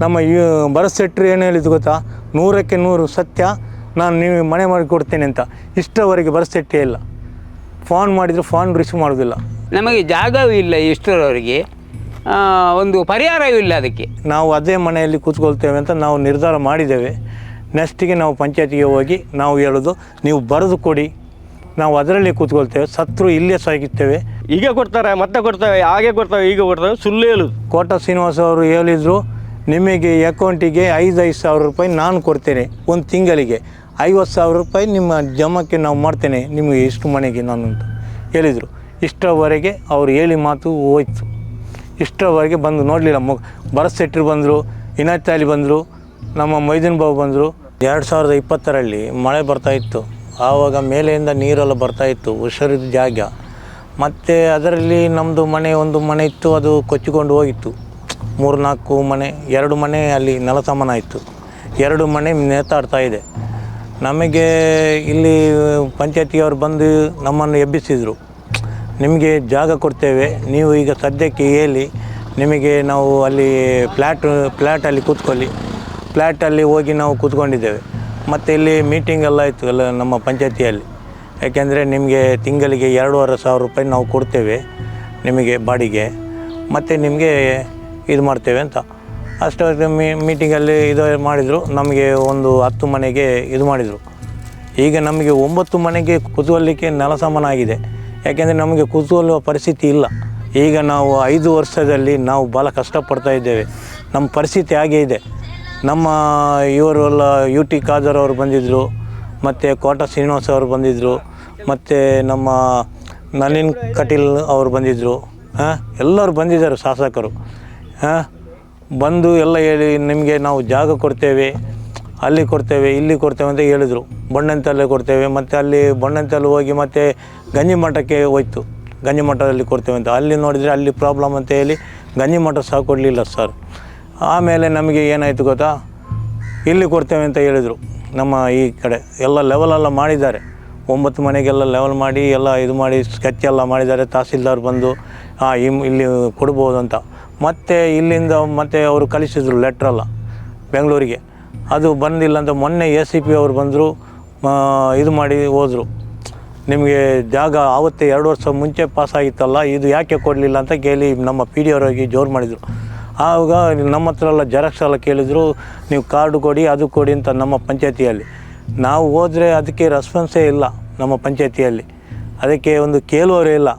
ನಮ್ಮ ಈ ಬರ ಶೆಟ್ರು ಏನು ಹೇಳಿದ್ದು ಗೊತ್ತಾ? ನೂರಕ್ಕೆ ನೂರು ಸತ್ಯ ನಾನು ನೀವು ಮನೆ ಮಾಡಿ ಕೊಡ್ತೇನೆ ಅಂತ. ಇಷ್ಟರವರೆಗೆ ಭರತ್ ಶೆಟ್ಟಿ ಇಲ್ಲ. ಫೋನ್ ಮಾಡಿದರೆ ಫೋನ್ ರಿಸೀವ್ ಮಾಡೋದಿಲ್ಲ. ನಮಗೆ ಜಾಗವೂ ಇಲ್ಲ ಇಷ್ಟರವರೆಗೆ. ಒಂದು ಪರಿಹಾರವೂ ಇಲ್ಲ ಅದಕ್ಕೆ. ನಾವು ಅದೇ ಮನೆಯಲ್ಲಿ ಕೂತ್ಕೊಳ್ತೇವೆ ಅಂತ ನಾವು ನಿರ್ಧಾರ ಮಾಡಿದ್ದೇವೆ. ನೆಕ್ಸ್ಟಿಗೆ ನಾವು ಪಂಚಾಯತಿಗೆ ಹೋಗಿ ನಾವು ಹೇಳೋದು ನೀವು ಬರೆದು ಕೊಡಿ. ನಾವು ಅದರಲ್ಲಿ ಕೂತ್ಕೊಳ್ತೇವೆ. ಸತ್ರು ಇಲ್ಲೇ ಸಾಗಿಸ್ತೇವೆ. ಈಗ ಕೊಡ್ತಾರೆ ಮತ್ತೆ ಕೊಡ್ತಾರೆ ಹಾಗೆ ಕೊಡ್ತೇವೆ ಈಗ ಕೊಡ್ತೇವೆ ಸುಳ್ಳು ಹೇಳುದು. ಕೋಟ ಶ್ರೀನಿವಾಸ ಅವರು ಹೇಳಿದರು ನಿಮಗೆ ಅಕೌಂಟಿಗೆ ಐದು ಐದು ಸಾವಿರ ರೂಪಾಯಿ ನಾನು ಕೊಡ್ತೇನೆ ಒಂದು ತಿಂಗಳಿಗೆ. ಐವತ್ತು ಸಾವಿರ ರೂಪಾಯಿ ನಿಮ್ಮ ಜಮಕ್ಕೆ ನಾವು ಮಾಡ್ತೇನೆ, ನಿಮಗೆ ಇಷ್ಟು ಮನೆಗೆ ನಾನು ಅಂತ ಹೇಳಿದರು. ಇಷ್ಟರವರೆಗೆ ಅವರು ಹೇಳಿ ಮಾತು ಹೋಯ್ತು. ಇಷ್ಟರವರೆಗೆ ಬಂದು ನೋಡಲಿಲ್ಲ ಮಗ ಭರತ್ ಶೆಟ್ಟರು ಬಂದರು, ಇನಾಯತ್ ಅಲಿ ಬಂದರು, ನಮ್ಮ ಮೈದಿನ ಬಾಬು ಬಂದರು. ಎರಡು ಸಾವಿರದ ಇಪ್ಪತ್ತರಲ್ಲಿ ಮಳೆ ಬರ್ತಾಯಿತ್ತು ಆವಾಗ ಮೇಲೆಯಿಂದ ನೀರೆಲ್ಲ ಬರ್ತಾಯಿತ್ತು ಹುಷಾರಿದ್ದ ಜಾಗ. ಮತ್ತು ಅದರಲ್ಲಿ ನಮ್ಮದು ಮನೆ, ಒಂದು ಮನೆ ಇತ್ತು, ಅದು ಕೊಚ್ಚಿಕೊಂಡು ಹೋಗಿತ್ತು. ಮೂರು ನಾಲ್ಕು ಮನೆ, ಎರಡು ಮನೆ ಅಲ್ಲಿ ನೆಲಸಮನ ಇತ್ತು. ಎರಡು ಮನೆ ನೇತಾಡ್ತಾ ಇದೆ. ನಮಗೆ ಇಲ್ಲಿ ಪಂಚಾಯತಿಯವರು ಬಂದು ನಮ್ಮನ್ನು ಎಬ್ಬಿಸಿದರು. ನಿಮಗೆ ಜಾಗ ಕೊಡ್ತೇವೆ, ನೀವು ಈಗ ಸದ್ಯಕ್ಕೆ ಹೇಳಿ, ನಿಮಗೆ ನಾವು ಅಲ್ಲಿ ಫ್ಲ್ಯಾಟ್ ಫ್ಲ್ಯಾಟಲ್ಲಿ ಕೂತ್ಕೊಳ್ಳಿ. ಫ್ಲ್ಯಾಟಲ್ಲಿ ಹೋಗಿ ನಾವು ಕೂತ್ಕೊಂಡಿದ್ದೇವೆ. ಮತ್ತು ಇಲ್ಲಿ ಮೀಟಿಂಗ್ ಎಲ್ಲ ಇತ್ತು ಎಲ್ಲ ನಮ್ಮ ಪಂಚಾಯತಿಯಲ್ಲಿ. ಯಾಕೆಂದರೆ ನಿಮಗೆ ತಿಂಗಳಿಗೆ ಎರಡೂವರೆ ಸಾವಿರ ರೂಪಾಯಿ ನಾವು ಕೊಡ್ತೇವೆ ನಿಮಗೆ ಬಾಡಿಗೆ. ಮತ್ತು ನಿಮಗೆ ಇದು ಮಾಡ್ತೇವೆ ಅಂತ. ಅಷ್ಟು ಮೀ ಮೀಟಿಂಗಲ್ಲಿ ಇದು ಮಾಡಿದರು, ನಮಗೆ ಒಂದು ಹತ್ತು ಮನೆಗೆ ಇದು ಮಾಡಿದರು. ಈಗ ನಮಗೆ ಒಂಬತ್ತು ಮನೆಗೆ ಕುತೂಹಲಿಕ್ಕೆ ನೆಲ ಆಗಿದೆ ಯಾಕೆಂದರೆ ನಮಗೆ ಕುತೂಹಲ ಪರಿಸ್ಥಿತಿ ಇಲ್ಲ. ಈಗ ನಾವು ಐದು ವರ್ಷದಲ್ಲಿ ನಾವು ಭಾಳ ಕಷ್ಟಪಡ್ತಾ ಇದ್ದೇವೆ. ನಮ್ಮ ಪರಿಸ್ಥಿತಿ ಹಾಗೇ ಇದೆ. ನಮ್ಮ ಇವರೆಲ್ಲ ಯು ಟಿ ಖಾದರ್ ಅವರು ಬಂದಿದ್ದರು ಮತ್ತು ಕೋಟ ಶ್ರೀನಿವಾಸ್ ಅವರು ಬಂದಿದ್ದರು ಮತ್ತು ನಮ್ಮ ನಳಿನ್ ಕಟೀಲ್ ಅವರು ಬಂದಿದ್ದರು ಹಾಂ? ಎಲ್ಲರೂ ಬಂದಿದ್ದಾರೆ ಶಾಸಕರು. ಬಂದು ಎಲ್ಲ ಹೇಳಿ, ನಿಮಗೆ ನಾವು ಜಾಗ ಕೊಡ್ತೇವೆ, ಅಲ್ಲಿ ಕೊಡ್ತೇವೆ, ಇಲ್ಲಿ ಕೊಡ್ತೇವೆ ಅಂತ ಹೇಳಿದರು. ಬಣ್ಣಂತಲ್ಲೇ ಕೊಡ್ತೇವೆ, ಮತ್ತು ಅಲ್ಲಿ ಬಣ್ಣಂತಲ್ಲಿ ಹೋಗಿ ಮತ್ತೆ ಗಂಜಿ ಮಠಕ್ಕೆ ಹೋಯ್ತು. ಗಂಜಿ ಮಠದಲ್ಲಿ ಕೊಡ್ತೇವೆ ಅಂತ. ಅಲ್ಲಿ ನೋಡಿದರೆ ಅಲ್ಲಿ ಪ್ರಾಬ್ಲಮ್ ಅಂತ ಹೇಳಿ ಗಂಜಿ ಮಠ ಸಹ ಕೊಡಲಿಲ್ಲ ಸರ್ ಆಮೇಲೆ ನಮಗೆ ಏನಾಯಿತು ಗೊತ್ತಾ? ಇಲ್ಲಿ ಕೊಡ್ತೇವೆ ಅಂತ ಹೇಳಿದರು ನಮ್ಮ ಈ ಕಡೆ. ಎಲ್ಲ ಲೆವೆಲೆಲ್ಲ ಮಾಡಿದ್ದಾರೆ. ಒಂಬತ್ತು ಮನೆಗೆಲ್ಲ ಲೆವೆಲ್ ಮಾಡಿ, ಎಲ್ಲ ಇದು ಮಾಡಿ, ಸ್ಕೆಚ್ ಎಲ್ಲ ಮಾಡಿದ್ದಾರೆ, ತಹಸೀಲ್ದಾರ್ ಬಂದು ಹಾಂ ಇಲ್ಲಿ ಕೊಡ್ಬೋದು ಅಂತ. ಮತ್ತು ಇಲ್ಲಿಂದ ಮತ್ತೆ ಅವರು ಕಳಿಸಿದ್ರು ಲೆಟ್ರಲ್ಲ ಬೆಂಗಳೂರಿಗೆ. ಅದು ಬಂದಿಲ್ಲ ಅಂತ ಮೊನ್ನೆ ಎ ಸಿ ಪಿ ಅವರು ಬಂದರು ಇದು ಮಾಡಿ ಹೋದರು. ನಿಮಗೆ ಜಾಗ ಆವತ್ತೇ ಎರಡು ವರ್ಷ ಮುಂಚೆ ಪಾಸ್ ಆಗಿತ್ತಲ್ಲ, ಇದು ಯಾಕೆ ಕೊಡಲಿಲ್ಲ ಅಂತ ಕೇಳಿ ನಮ್ಮ ಪಿ ಡಿ ಅವರಾಗಿ ಜೋರು ಮಾಡಿದರು. ಆವಾಗ ನಮ್ಮ ಹತ್ರ ಎಲ್ಲ ಜೆರಾಕ್ಸ್ ಎಲ್ಲ ಕೇಳಿದರು, ನೀವು ಕಾರ್ಡು ಕೊಡಿ, ಅದು ಕೊಡಿ ಅಂತ ನಮ್ಮ ಪಂಚಾಯತಿಯಲ್ಲಿ. ನಾವು ಹೋದರೆ ಅದಕ್ಕೆ ರೆಸ್ಪಾನ್ಸೇ ಇಲ್ಲ ನಮ್ಮ ಪಂಚಾಯತಿಯಲ್ಲಿ. ಅದಕ್ಕೆ ಒಂದು ಕೇಳುವವರೇ ಇಲ್ಲ.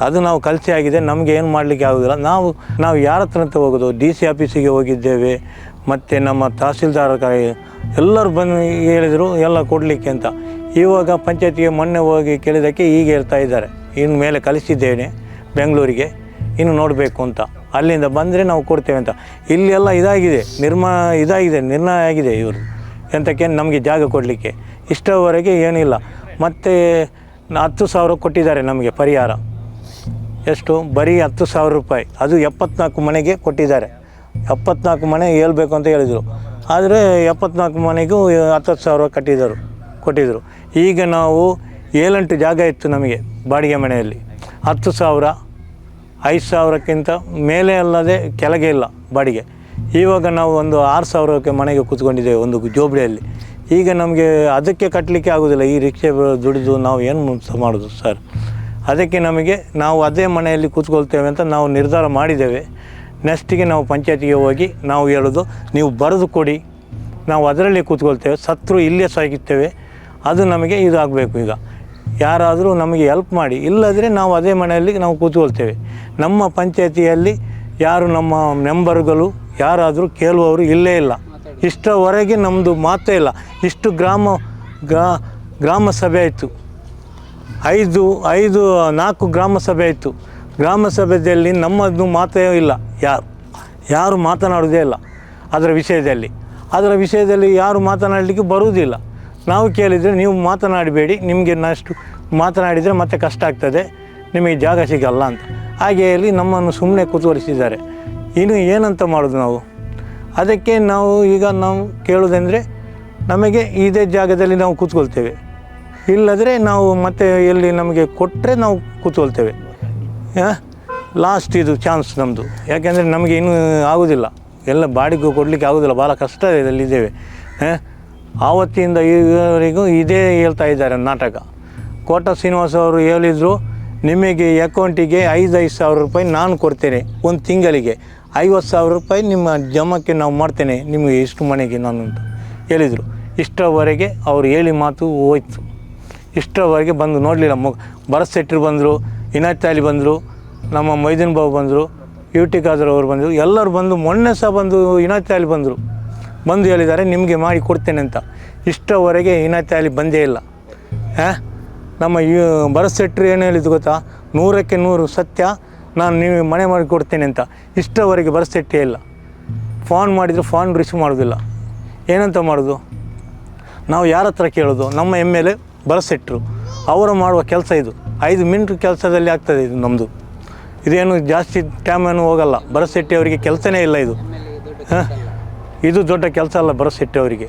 ಅದು ನಾವು ಕಲಿಸಿ ಆಗಿದೆ, ನಮಗೆ ಏನು ಮಾಡಲಿಕ್ಕೆ ಆಗೋದಿಲ್ಲ. ನಾವು ನಾವು ಯಾರ ಹತ್ರ ಅಂತ ಹೋಗೋದು ಡಿ ಸಿ ಆಫೀಸಿಗೆ ಹೋಗಿದ್ದೇವೆ, ಮತ್ತು ನಮ್ಮ ತಹಸೀಲ್ದಾರ್ ಎಲ್ಲರೂ ಬಂದು ಹೇಳಿದರು, ಎಲ್ಲ ಕೊಡಲಿಕ್ಕೆ ಅಂತ. ಇವಾಗ ಪಂಚಾಯತಿಗೆ ಮೊನ್ನೆ ಹೋಗಿ ಕೇಳಿದ್ದಕ್ಕೆ ಈಗ ಹೇಳ್ತಾ ಇದ್ದಾರೆ. ಇನ್ನು ಮೇಲೆ ಕಲಿಸಿದ್ದೇನೆ ಬೆಂಗಳೂರಿಗೆ, ಇನ್ನು ನೋಡಬೇಕು ಅಂತ. ಅಲ್ಲಿಂದ ಬಂದರೆ ನಾವು ಕೊಡ್ತೇವೆ ಅಂತ. ಇಲ್ಲಿ ಎಲ್ಲ ಇದಾಗಿದೆ, ನಿರ್ಮಾ, ಇದಾಗಿದೆ, ನಿರ್ಣಯ ಆಗಿದೆ ಇವರು. ಎಂತಕ್ಕೆ ನಮಗೆ ಜಾಗ ಕೊಡಲಿಕ್ಕೆ. ಇಷ್ಟವರೆಗೆ ಏನಿಲ್ಲ. ಮತ್ತು ಹತ್ತು ಸಾವಿರ ಕೊಟ್ಟಿದ್ದಾರೆ ನಮಗೆ ಪರಿಹಾರ. ಎಷ್ಟು? ಬರೀ ಹತ್ತು ಸಾವಿರ ರೂಪಾಯಿ. ಅದು ಎಪ್ಪತ್ನಾಲ್ಕು ಮನೆಗೆ ಕೊಟ್ಟಿದ್ದಾರೆ. ಎಪ್ಪತ್ನಾಲ್ಕು ಮನೆ ಹೇಳ್ಬೇಕು ಅಂತ ಹೇಳಿದರು. ಆದರೆ ಎಪ್ಪತ್ನಾಲ್ಕು ಮನೆಗೂ ಹತ್ತತ್ತು ಸಾವಿರ ಕಟ್ಟಿದರು ಕೊಟ್ಟಿದ್ದರು ಈಗ ನಾವು ಏಳೆಂಟು ಜಾಗ ಇತ್ತು ನಮಗೆ ಬಾಡಿಗೆ ಮನೆಯಲ್ಲಿ. ಹತ್ತು ಸಾವಿರ, ಐದು ಸಾವಿರಕ್ಕಿಂತ ಮೇಲೆ ಅಲ್ಲದೆ ಕೆಳಗೆ ಇಲ್ಲ ಬಾಡಿಗೆ. ಇವಾಗ ನಾವು ಒಂದು ಆರು ಸಾವಿರಕ್ಕೆ ಮನೆಗೆ ಕೂತ್ಕೊಂಡಿದ್ದೇವೆ ಒಂದು ಜೋಬಳಿಯಲ್ಲಿ. ಈಗ ನಮಗೆ ಅದಕ್ಕೆ ಕಟ್ಟಲಿಕ್ಕೆ ಆಗೋದಿಲ್ಲ. ಈ ರಿಕ್ಷೆ ದುಡಿದು ನಾವು ಏನು ಮಾಡೋದು ಸರ್? ಅದಕ್ಕೆ ನಮಗೆ ನಾವು ಅದೇ ಮನೆಯಲ್ಲಿ ಕೂತ್ಕೊಳ್ತೇವೆ ಅಂತ ನಾವು ನಿರ್ಧಾರ ಮಾಡಿದ್ದೇವೆ. ನೆಕ್ಸ್ಟಿಗೆ ನಾವು ಪಂಚಾಯತಿಗೆ ಹೋಗಿ ನಾವು ಹೇಳೋದು, ನೀವು ಬರೆದು ಕೊಡಿ. ನಾವು ಅದರಲ್ಲಿ ಕೂತ್ಕೊಳ್ತೇವೆ, ಸತ್ರು ಇಲ್ಲೇ ಸಾಗಿಸ್ತೇವೆ ಅದು ನಮಗೆ ಇದಾಗಬೇಕು ಈಗ. ಯಾರಾದರೂ ನಮಗೆ ಹೆಲ್ಪ್ ಮಾಡಿ, ಇಲ್ಲದ್ರೆ ನಾವು ಅದೇ ಮನೆಯಲ್ಲಿ ನಾವು ಕೂತ್ಕೊಳ್ತೇವೆ. ನಮ್ಮ ಪಂಚಾಯತಿಯಲ್ಲಿ ಯಾರು ನಮ್ಮ ಮೆಂಬರ್ಗಳು ಯಾರಾದರೂ ಕೇಳುವವರು ಇಲ್ಲೇ ಇಲ್ಲ. ಇಷ್ಟರವರೆಗೆ ನಮ್ಮದು ಮಾತೇ ಇಲ್ಲ. ಇಷ್ಟು ಗ್ರಾಮ, ಗ್ರಾ, ಗ್ರಾಮ ಸಭೆ ಆಯಿತು. ಐದು ಐದು, ನಾಲ್ಕು ಗ್ರಾಮ ಸಭೆ ಆಯಿತು ಗ್ರಾಮ ಸಭೆಯಲ್ಲಿ ನಮ್ಮದು ಮಾತೇ ಇಲ್ಲ. ಯಾರು ಯಾರು ಮಾತನಾಡೋದೇ ಇಲ್ಲ ಅದರ ವಿಷಯದಲ್ಲಿ. ಅದರ ವಿಷಯದಲ್ಲಿ ಯಾರು ಮಾತನಾಡಲಿಕ್ಕೆ ಬರುವುದಿಲ್ಲ. ನಾವು ಕೇಳಿದರೆ ನೀವು ಮಾತನಾಡಬೇಡಿ, ನಿಮಗೆ ನಷ್ಟು, ಮಾತನಾಡಿದರೆ ಮತ್ತೆ ಕಷ್ಟ ಆಗ್ತದೆ, ನಿಮಗೆ ಜಾಗ ಸಿಗಲ್ಲ ಅಂತ. ಹಾಗೆ ಹೇಳಿ ನಮ್ಮನ್ನು ಸುಮ್ಮನೆ ಕುತೂಹರಿಸಿದ್ದಾರೆ ಇನ್ನು ಏನಂತ ಮಾಡೋದು ನಾವು? ಅದಕ್ಕೆ ನಾವು ಈಗ ನಾವು ಕೇಳೋದಂದರೆ ನಮಗೆ ಇದೇ ಜಾಗದಲ್ಲಿ ನಾವು ಕೂತ್ಕೊಳ್ತೇವೆ. ಇಲ್ಲದ್ರೆ ನಾವು ಮತ್ತೆ ಎಲ್ಲಿ ನಮಗೆ ಕೊಟ್ಟರೆ ನಾವು ಕೂತ್ಕೊಳ್ತೇವೆ. ಲಾಸ್ಟ್ ಇದು ಚಾನ್ಸ್ ನಮ್ಮದು ಯಾಕೆಂದರೆ ನಮಗೆ ಇನ್ನೂ ಆಗೋದಿಲ್ಲ. ಎಲ್ಲ ಬಾಡಿಗೆ ಕೊಡಲಿಕ್ಕೆ ಆಗೋದಿಲ್ಲ. ಭಾಳ ಕಷ್ಟ ಇದ್ದೇವೆ ಆವತ್ತಿಂದ ಈಗವರೆಗೂ ಇದೇ ಹೇಳ್ತಾ ಇದ್ದಾರೆ ನಾಟಕ. ಕೋಟ ಶ್ರೀನಿವಾಸ ಅವರು ಹೇಳಿದರು, ನಿಮಗೆ ಅಕೌಂಟಿಗೆ ಐದು ಐದು ಸಾವಿರ ರೂಪಾಯಿ ನಾನು ಕೊಡ್ತೇನೆ ಒಂದು ತಿಂಗಳಿಗೆ. ಐವತ್ತು ಸಾವಿರ ರೂಪಾಯಿ ನಿಮ್ಮ ಜಮಕ್ಕೆ ನಾವು ಮಾಡ್ತೇನೆ. ನಿಮಗೆ ಇಷ್ಟು ಮನೆಗೆ ನಾನು ಅಂತ ಹೇಳಿದರು. ಇಷ್ಟರವರೆಗೆ ಅವರು ಹೇಳಿ ಮಾತು ಹೋಯ್ತು. ಇಷ್ಟರವರೆಗೆ ಬಂದು ನೋಡಲಿಲ್ಲ. ಮು ಭರತ್ ಶೆಟ್ಟರು ಬಂದರು ಇನಾಯತ್ ತಾಲಿ ಬಂದರು, ನಮ್ಮ ಮೈದಿನ್ ಬಾಬು ಬಂದರು ಯು ಟಿ ಖಾದರ್ ಅವರು ಬಂದರು, ಎಲ್ಲರೂ ಬಂದು ಮೊನ್ನೆ ಸಹ ಬಂದು ಇನಾಯತ್ ತಾಲಿ ಬಂದರು. ಬಂದು ಹೇಳಿದ್ದಾರೆ, ನಿಮಗೆ ಮಾಡಿ ಕೊಡ್ತೇನೆ ಅಂತ. ಇಷ್ಟರವರೆಗೆ ಇನಾಯತ್ ತಾಲಿ ಬಂದೇ ಇಲ್ಲ. ಹಾಂ? ನಮ್ಮ ಈ ಭರತ್ ಶೆಟ್ಟರು ಏನು ಹೇಳಿದ್ದು ಗೊತ್ತಾ? ನೂರಕ್ಕೆ ನೂರು ಸತ್ಯ, ನಾನು ನೀವು ಮನೆ ಮಾಡಿ ಕೊಡ್ತೇನೆ ಅಂತ. ಇಷ್ಟರವರೆಗೆ ಭರತ್ ಶೆಟ್ಟಿ ಇಲ್ಲ. ಫೋನ್ ಮಾಡಿದರೆ, ಫೋನ್ ರಿಸೀವ್ ಮಾಡೋದಿಲ್ಲ. ಏನಂತ ಮಾಡೋದು? ನಾವು ಯಾರ ಹತ್ರ ಕೇಳೋದು? ನಮ್ಮ ಎಂ ಎಲ್ ಎ ಭರಸೆಟ್ರು ಅವರು ಮಾಡುವ ಕೆಲಸ ಇದು. ಐದು ಮಿನಿಟ್ ಕೆಲಸದಲ್ಲಿ ಆಗ್ತದೆ ಇದು ನಮ್ಮದು ಇದೇನು ಜಾಸ್ತಿ ಟೈಮ್ ಏನು ಹೋಗಲ್ಲ. ಬರಸೆಟ್ಟಿ ಅವರಿಗೆ ಕೆಲಸನೇ ಇಲ್ಲ ಇದು. ಹಾಂ? ಇದು ದೊಡ್ಡ ಕೆಲಸ ಅಲ್ಲ ಬರಸೆಟ್ಟಿ ಅವರಿಗೆ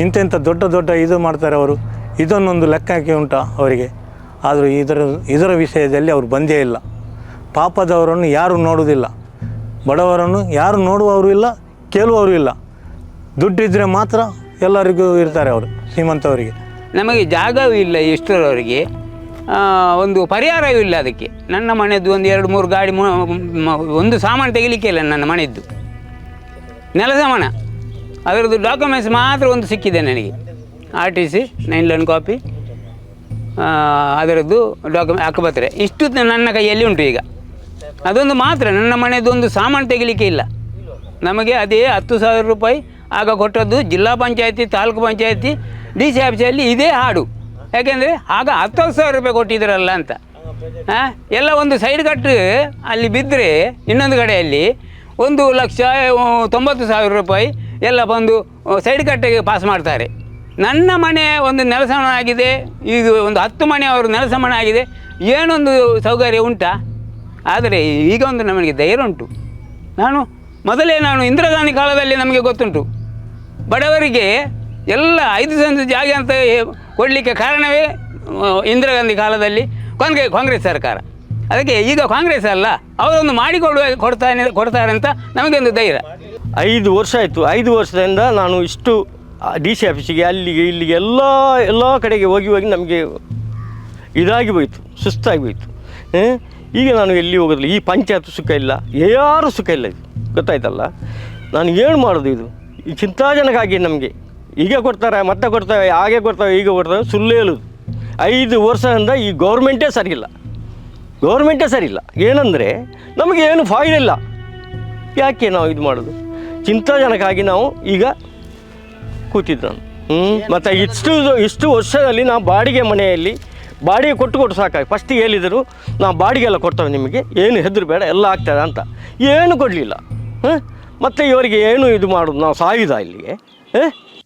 ಇಂತೆಂಥ ದೊಡ್ಡ ದೊಡ್ಡ ಇದು ಮಾಡ್ತಾರೆ ಅವರು. ಇದನ್ನೊಂದು ಲೆಕ್ಕಕ್ಕೆ ಉಂಟಾ ಅವರಿಗೆ. ಆದರೂ ಇದರ ಇದರ ವಿಷಯದಲ್ಲಿ ಅವರು ಬಂದೇ ಇಲ್ಲ. ಪಾಪದವರನ್ನು ಯಾರು ನೋಡುವುದಿಲ್ಲ. ಬಡವರನ್ನು ಯಾರು ನೋಡುವವರು ಇಲ್ಲ, ಕೇಳುವವರು ಇಲ್ಲ. ದುಡ್ಡಿದ್ದರೆ ಮಾತ್ರ ಎಲ್ಲರಿಗೂ ಇರ್ತಾರೆ ಅವರು, ಶ್ರೀಮಂತವರಿಗೆ. ನಮಗೆ ಜಾಗವೂ ಇಲ್ಲ ಎಷ್ಟರವರೆಗೆ ಒಂದು ಪರಿಹಾರವೂ ಇಲ್ಲ ಅದಕ್ಕೆ. ನನ್ನ ಮನೆಯದ್ದು ಒಂದು ಎರಡು ಮೂರು ಗಾಡಿ ಒಂದು ಸಾಮಾನು ತೆಗಿಲಿಕ್ಕೆ ಇಲ್ಲ ನನ್ನ ಮನೆಯದ್ದು. ನೆಲ ಸಾಮಾನ. ಅದರದ್ದು ಡಾಕ್ಯುಮೆಂಟ್ಸ್ ಮಾತ್ರ ಒಂದು ಸಿಕ್ಕಿದೆ ನನಗೆ. R T C nine line copy ಅದರದ್ದು ಡಾಕ್ಯುಮೆ ಹಕ್ಕುಪತ್ರ ಇಷ್ಟು ನನ್ನ ಕೈಯಲ್ಲಿ ಉಂಟು ಈಗ. ಅದೊಂದು ಮಾತ್ರ, ನನ್ನ ಮನೆಯದ್ದು ಒಂದು ಸಾಮಾನು ತೆಗಿಲಿಕ್ಕೆ ಇಲ್ಲ. ನಮಗೆ ಅದೇ ಹತ್ತು ಸಾವಿರ ರೂಪಾಯಿ ಆಗ ಕೊಟ್ಟದ್ದು ಜಿಲ್ಲಾ ಪಂಚಾಯತಿ, ತಾಲೂಕು ಪಂಚಾಯತಿ ಡಿ ಸಿ ಆಫೀಸಲ್ಲಿ ಇದೇ ಹಾಡು. ಯಾಕೆಂದರೆ ಆಗ ಹತ್ತು ಸಾವಿರ ರೂಪಾಯಿ ಕೊಟ್ಟಿದ್ರಲ್ಲ ಅಂತ. ಹಾಂ ಎಲ್ಲ ಒಂದು ಸೈಡ್ ಕಟ್ಟು ಅಲ್ಲಿ ಬಿದ್ದರೆ ಇನ್ನೊಂದು ಕಡೆಯಲ್ಲಿ ಒಂದು ಲಕ್ಷ ತೊಂಬತ್ತು ಸಾವಿರ ರೂಪಾಯಿ ಎಲ್ಲ ಬಂದು ಸೈಡ್ ಕಟ್ಟಿಗೆ ಪಾಸ್ ಮಾಡ್ತಾರೆ. ನನ್ನ ಮನೆ ಒಂದು ನೆಲಸಮಣ ಆಗಿದೆ. ಈಗ ಒಂದು ಹತ್ತು ಮನೆ ಅವರು ನೆಲಸಮಣ ಆಗಿದೆ. ಏನೊಂದು ಸೌಕರ್ಯ ಉಂಟಾ? ಆದರೆ ಈಗ ಒಂದು ನಮಗೆ ಧೈರ್ಯ ಉಂಟು. ನಾನು ಮೊದಲೇ ನಾನು ಇಂದಿರಾ ಕಾಲದಲ್ಲಿ ನಮಗೆ ಗೊತ್ತುಂಟು. ಬಡವರಿಗೆ ಎಲ್ಲ ಐದು ಸೆಂಟ್ ಜಾಗ ಅಂತ ಕೊಡಲಿಕ್ಕೆ ಕಾರಣವೇ ಇಂದಿರಾ ಗಾಂಧಿ ಕಾಲದಲ್ಲಿ ಕಾಂಗ್ರೆಸ್ ಕಾಂಗ್ರೆಸ್ ಸರ್ಕಾರ. ಅದಕ್ಕೆ ಈಗ ಕಾಂಗ್ರೆಸ್ ಅಲ್ಲ, ಅವರೊಂದು ಮಾಡಿಕೊಡುವ, ಕೊಡ್ತಾನೆ, ಕೊಡ್ತಾರೆ ಅಂತ ನಮಗೊಂದು ಧೈರ್ಯ. ಐದು ವರ್ಷ ಆಯಿತು. ಐದು ವರ್ಷದಿಂದ ನಾನು ಇಷ್ಟು ಡಿ ಸಿ ಆಫೀಸಿಗೆ, ಅಲ್ಲಿಗೆ, ಇಲ್ಲಿಗೆ ಎಲ್ಲ ಎಲ್ಲ ಕಡೆಗೆ ಹೋಗಿ ಹೋಗಿ ನಮಗೆ ಇದಾಗಿ ಹೋಯಿತು, ಸುಸ್ತಾಗಿ ಹೋಯಿತು. ಈಗ ನಾನು ಎಲ್ಲಿ ಹೋಗೋದಿಲ್ಲ. ಈ ಪಂಚಾಯತ್ ಸುಖ ಇಲ್ಲ. ಯಾರು ಸುಖ ಇಲ್ಲ ಇದು. ಗೊತ್ತಾಯ್ತಲ್ಲ? ನಾನು ಏನು ಮಾಡೋದು ಇದು? ಈ ಚಿಂತಾಜನಕ ನಮಗೆ. ಈಗ ಕೊಡ್ತಾರೆ, ಮತ್ತೆ ಕೊಡ್ತಾರೆ, ಹಾಗೆ ಕೊಡ್ತಾವೆ ಈಗ ಕೊಡ್ತಾರೆ, ಸುಳ್ಳು ಹೇಳೋದು. ಐದು ವರ್ಷದಿಂದ ಈ ಗೌರ್ಮೆಂಟೇ ಸರಿಯಿಲ್ಲ. ಗೌರ್ಮೆಂಟೇ ಸರಿಯಿಲ್ಲ. ಏನಂದರೆ ನಮಗೆ ಏನು ಫಾಯ್ದೆ ಇಲ್ಲ. ಯಾಕೆ ನಾವು ಇದು ಮಾಡೋದು? ಚಿಂತಾಜನಕ್ಕಾಗಿ ನಾವು ಈಗ ಕೂತಿದ್ದು ನಾನು ಹ್ಞೂ ಮತ್ತು ಇಷ್ಟು ಇಷ್ಟು ವರ್ಷದಲ್ಲಿ ನಾವು ಬಾಡಿಗೆ ಮನೆಯಲ್ಲಿ ಬಾಡಿಗೆ ಕೊಟ್ಟು ಕೊಟ್ಟು ಸಾಕಾಗಿ ಫಸ್ಟಿಗೆ ಹೇಳಿದರು, ನಾವು ಬಾಡಿಗೆ ಎಲ್ಲ ಕೊಡ್ತೇವೆ ನಿಮಗೆ, ಏನು ಹೆದರು ಬೇಡ, ಎಲ್ಲ ಆಗ್ತದೆ ಅಂತ. ಏನು ಕೊಡಲಿಲ್ಲ. ಹಾಂ ಮತ್ತು ಇವರಿಗೆ ಏನು ಇದು ಮಾಡೋದು? ನಾವು ಸಾಯುದ ಇಲ್ಲಿಗೆ? ಹಾಂ